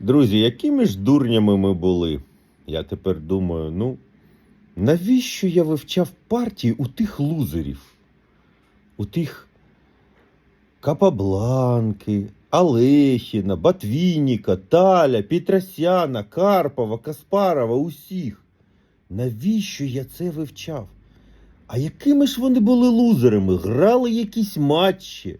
Друзі, якими ж дурнями ми були? Я тепер думаю, ну, навіщо я вивчав партії у тих лузерів? У тих Капабланки, Алехіна, Батвініка, Таля, Петросяна, Карпова, Каспарова, усіх. Навіщо я це вивчав? А якими ж вони були лузерами? Грали якісь матчі,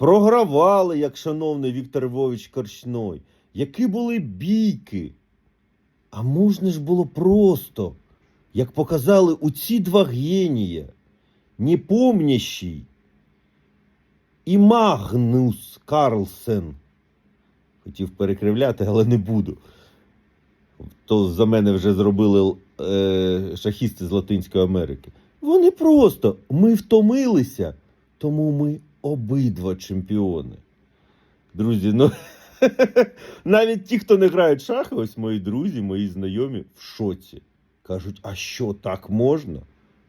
програвали, як шановний Віктор Львович Корчной. Які були бійки? А можна ж було просто, як показали у ці два генія, непомнящий і Магнус Карлсен. Хотів перекривляти, але не буду. То за мене вже зробили е, шахісти з Латинської Америки. Вони просто ми втомилися, тому ми обидва чемпіони. Друзі, ну навіть ті, хто не грають шахи, ось мої друзі, мої знайомі в шоці. Кажуть, а що так можна?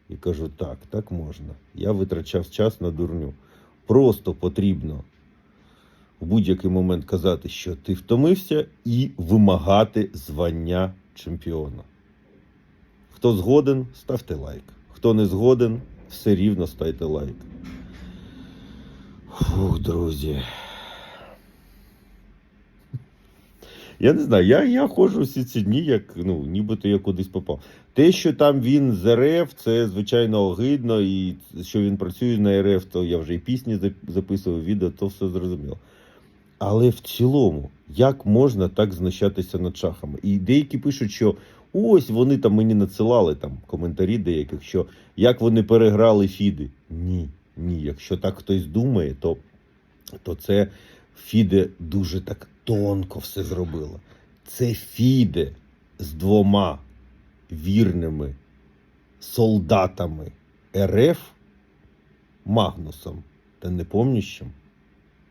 І кажу, так, так можна. Я витрачав час на дурню. Просто потрібно в будь-який момент казати, що ти втомився, і вимагати звання чемпіона. Хто згоден, ставте лайк. Хто не згоден, все рівно ставте лайк. Фух, друзі. Я не знаю, я, я ходжу всі ці дні, як ну, нібито я кудись попав. Те, що там він з РФ, це звичайно огидно, і що він працює на РФ, то я вже і пісні записував, відео, то все зрозуміло. Але в цілому, як можна так знущатися над шахами? І деякі пишуть, що ось вони там мені надсилали там коментарі деяких, що як вони переграли Фіди. Ні, ні. Якщо так хтось думає, то, то це Фіде дуже так тонко все зробила. Це Фіде з двома вірними солдатами РФ Магнусом та непомніщим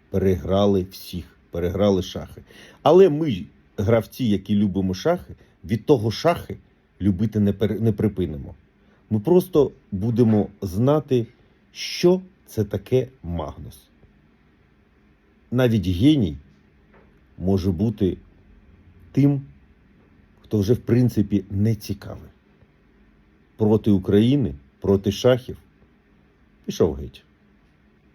переграли всіх, переграли шахи. Але ми, гравці, які любимо шахи, від того шахи любити не, пере- не припинимо. Ми просто будемо знати, що це таке Магнус. Навіть геній може бути тим, хто вже в принципі не цікавий. Проти України, проти шахів пішов геть.